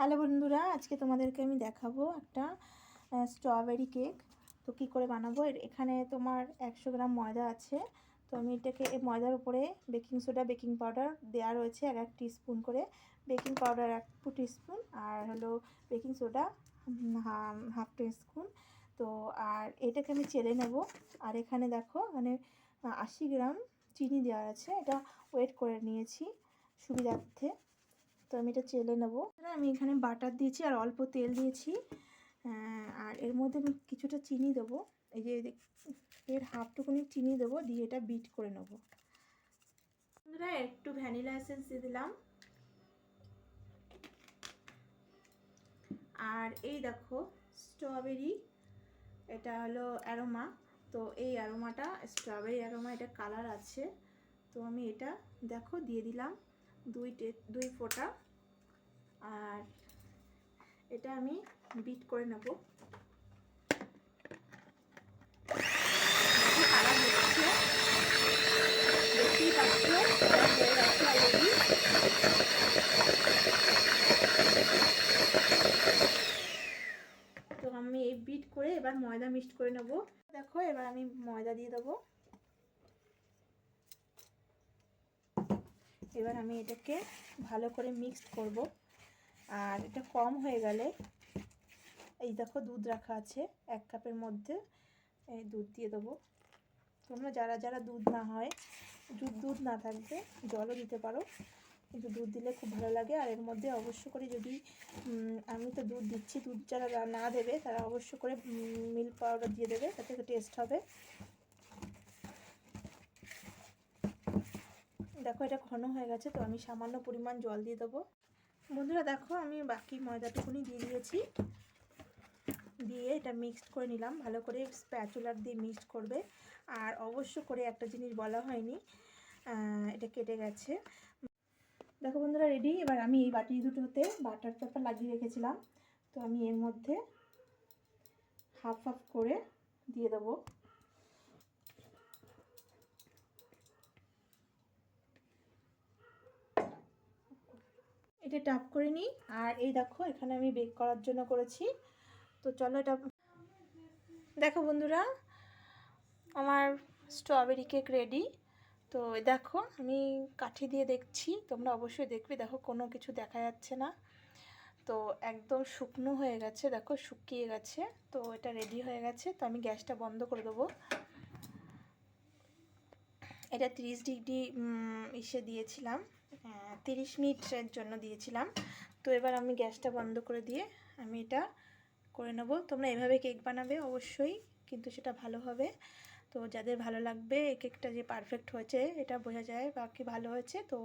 Hello বন্ধুরা, আজকে তোমাদেরকে আমি দেখাবো একটা স্ট্রবেরি কেক তো কী করে বানাবো? এখানে তোমার একশো গ্রাম ময়দা আছে। তো আমি এটাকে, এই ময়দার উপরে বেকিং সোডা বেকিং পাউডার দেওয়া রয়েছে এক এক স্পুন করে। বেকিং পাউডার এক স্পুন আর হলো বেকিং সোডা হাফ স্পুন তো আর এটাকে আমি চেলে নেব। আর এখানে দেখো মানে আশি গ্রাম চিনি দেওয়া আছে। এটা ওয়েট করে নিয়েছি সুবিধার্থে। তো আমি এটা চেলে নেব। আমি এখানে বাটার দিয়েছি আর অল্প তেল দিয়েছি। আর এর মধ্যে আমি কিছুটা চিনি দেবো। এই যে এর হাফটুকুনি চিনি দেবো, দিয়ে এটা বিট করে নেব। বন্ধুরা, একটু ভ্যানিলা এসেন্স দিয়ে দিলাম। আর এই দেখো, স্ট্রবেরি, এটা হলো অ্যারোমা। তো এই অ্যারোমাটা, স্ট্রবেরি অ্যারোমা, এটা কালার আছে। তো আমি এটা, দেখো, দিয়ে দিলাম। দুই দুই ফোঁটা। আর এটা আমি বিট করে নেব। তো আমি এই বিট করে এবার ময়দা মিক্সড করে নেব। দেখো, এবার আমি ময়দা দিয়ে দেবো। এবার আমি এটাকে ভালো করে মিক্সড করব। আর এটা কম হয়ে গেলে, এই দেখো দুধ রাখা আছে, এক কাপের মধ্যে এই দুধ দিয়ে দেবো। তোমরা যারা যারা দুধ না হয়, দুধ দুধ না থাকবে, জলও দিতে পারো। কিন্তু দুধ দিলে খুব ভালো লাগে। আর এর মধ্যে অবশ্য করে যদি আমি তো দুধ দিচ্ছি, দুধ যারা না দেবে, তারা অবশ্য করে মিল্ক পাউডার দিয়ে দেবে, তাতে টেস্ট হবে। দেখো, এটা ঘন হয়ে গেছে, তো আমি সামান্য পরিমাণ জল দিয়ে দেবো। বন্ধুরা, দেখো, আমি বাকি ময়দাটুকুনি দিয়ে দিয়েছি। দিয়ে এটা মিক্সড করে নিলাম। ভালো করে স্প্যাচুলার দিয়ে মিক্সড করবে। আর অবশ্য করে একটা জিনিস বলা হয়নি এটা কেটে গেছে। দেখো বন্ধুরা রেডি এবার আমি এই বাটি দুটোতে বাটার পেপার লাগিয়ে রেখেছিলাম। তো আমি এর মধ্যে হাফ হাফ করে দিয়ে দেবো। এটা টাপ করে নিই। আর এই দেখো, এখানে আমি বেক করার জন্য করেছি। তো চলো এটা দেখো বন্ধুরা, আমার স্ট্রবেরি কেক রেডি তো দেখো, আমি কাঠি দিয়ে দেখছি, তোমরা অবশ্যই দেখবে। দেখো, কোনো কিছু দেখা যাচ্ছে না। তো একদম শুকনো হয়ে গেছে, দেখো, শুকিয়ে গেছে। তো এটা রেডি হয়ে গেছে। তো আমি গ্যাসটা বন্ধ করে দেবো। এটা তিরিশ ডিগ্রি ইসে দিয়েছিলাম। তিরিশ মিনিটের জন্য দিয়েছিলাম। তো এবার আমি গ্যাসটা বন্ধ করে দিয়ে আমি এটা করে নেব। তোমরা এভাবে কেক বানাবে অবশ্যই, কিন্তু সেটা ভালো হবে। তো যাদের ভালো লাগবে, এই কেকটা যে পারফেক্ট হয়েছে, এটা বোঝা যায় বা কি ভালো হয়েছে, তো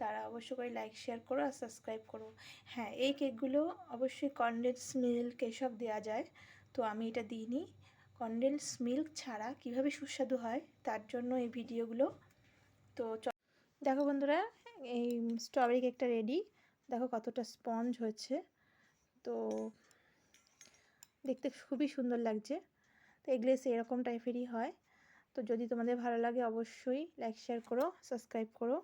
তারা অবশ্যই করে লাইক শেয়ার করো আর সাবস্ক্রাইব করো। হ্যাঁ এই কেকগুলো অবশ্যই কনডেন্স মিল্ক এসব দেওয়া যায়। তো আমি এটা দিইনি। কনডেন্স মিল্ক ছাড়া কীভাবে সুস্বাদু হয়, তার জন্য এই ভিডিওগুলো তো দেখো বন্ধুরা, এই স্ট্রবেরি কেকটা রেডি দেখো কতটা স্পঞ্জ হয়েছে। তো দেখতে খুবই সুন্দর লাগছে। তো এগুলো এরকম টাইপেরই হয়। তো যদি তোমাদের ভালো লাগে অবশ্যই লাইক শেয়ার করো সাবস্ক্রাইব করো।